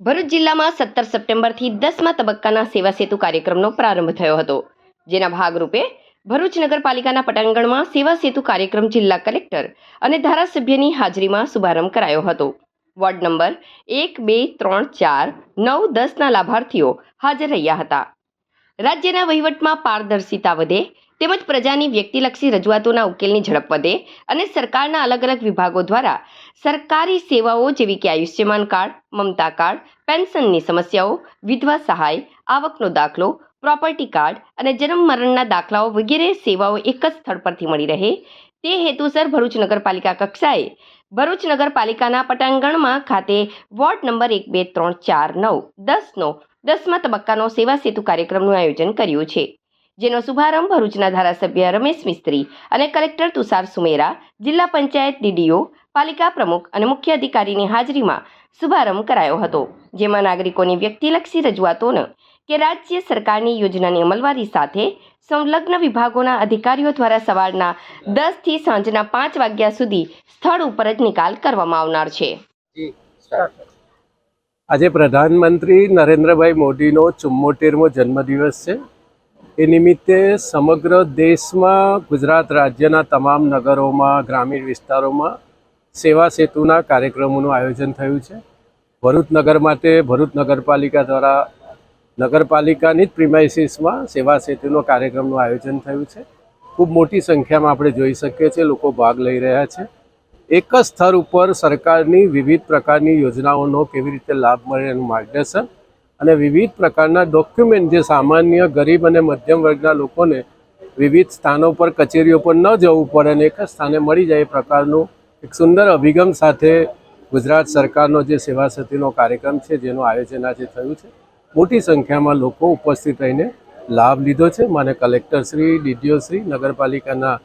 ભરૂચ જિલ્લામાં સત્તર સપ્ટેમ્બરથી દસમા તબક્કાના સેવા સેતુ કાર્યક્રમનો પ્રારંભ થયો હતો, જેના ભાગરૂપે ભરૂચ નગરપાલિકાના પટાંગણમાં સેવા સેતુ કાર્યક્રમ જિલ્લા કલેક્ટર અને ધારાસભ્યની હાજરીમાં શુભારંભ કરાયો હતો. વોર્ડ નંબર એક, બે, ત્રણ, ચાર, નવ, દસના લાભાર્થીઓ હાજર રહ્યા હતા. રાજ્યના વહીવટમાં પારદર્શિતા વધે તેમજ પ્રજાની વ્યક્તિલક્ષી રજૂઆતોના ઉકેલની ઝડપ વધે અને સરકારના અલગ અલગ વિભાગો દ્વારા સરકારી સેવાઓ જેવી કે આયુષ્યમાન કાર્ડ, મમતા કાર્ડ, પેન્શનની સમસ્યાઓ, વિધવા સહાય, આવકનો દાખલો, પ્રોપર્ટી કાર્ડ અને જન્મ મરણના દાખલાઓ વગેરે સેવાઓ એક જ સ્થળ પરથી મળી રહે. તે હેતુસર ભરૂચ નગરપાલિકા કક્ષાએ ભરૂચ નગરપાલિકાના પટાંગણમાં ખાતે વોર્ડ નંબર એક બે ત્રણ ચાર નવ દસનો દસમા તબક્કાનો સેવા સેતુ કાર્યક્રમનું આયોજન કર્યું છે. જેનો શુભારંભ ભરૂચના ધારાસભ્ય રમેશ મિસ્ત્રી અને કલેક્ટર તુષાર સુમેરા, જિલ્લા પંચાયત ડીડીઓ, પાલિકા પ્રમુખ અને મુખ્ય અધિકારીની હાજરીમાં શુભારંભ કરાયો હતો, જેમાં નાગરિકોની વ્યક્તિલક્ષી રજૂઆતોને કે રાજ્ય સરકારની યોજનાની અમલવારી સાથે સંલગ્ન વિભાગોના અધિકારીઓ દ્વારા સવારના દસથી સાંજના પાંચ વાગ્યા સુધી સ્થળ ઉપર જ નિકાલ કરવામાં આવનાર છે. આજે પ્રધાનમંત્રી નરેન્દ્રભાઈ મોદીનો ચુમ્મોતેરમો જન્મદિવસ છે. એ નિમિત્તે સમગ્ર દેશમાં, ગુજરાત રાજ્યના તમામ નગરોમાં, ગ્રામીણ વિસ્તારોમાં સેવા સેતુના કાર્યક્રમોનું આયોજન થયું છે. ભરૂચ નગર માટે ભરૂચ નગરપાલિકા દ્વારા નગરપાલિકાની જ પ્રિમાઇસીસમાં સેવા સેતુનો કાર્યક્રમનું આયોજન થયું છે. ખૂબ મોટી સંખ્યામાં આપણે જોઈ શકીએ છીએ, લોકો ભાગ લઈ રહ્યા છે. એક જ સ્તર ઉપર સરકારની વિવિધ પ્રકારની યોજનાઓનો કેવી રીતે લાભ મળે એનું માર્ગદર્શન અને વિવિધ પ્રકારના ડોક્યુમેન્ટ જે સામાન્ય ગરીબ અને મધ્યમ વર્ગના લોકોને વિવિધ સ્થાનો પર કચેરીઓ પર ન જવું પડે અને એક જ સ્થાને મળી જાય એ પ્રકારનું એક સુંદર અભિગમ સાથે ગુજરાત સરકારનો જે સેવા સતીનો કાર્યક્રમ છે, જેનું આયોજન આજે થયું છે, મોટી સંખ્યામાં લોકો ઉપસ્થિત રહીને લાભ લીધો છે. મને કલેક્ટરશ્રી ડીડીઓશ્રી નગરપાલિકાના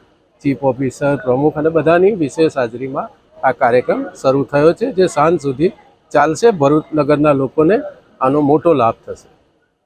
ચીફ ઓફિસર પ્રમુખ અને બધાની વિશેષ હાજરીમાં આ કાર્યક્રમ શરૂ થયો છે, જે સાંજ સુધી ચાલશે. ભરૂચ નગરના લોકોને આનો મોટો લાભ થશે.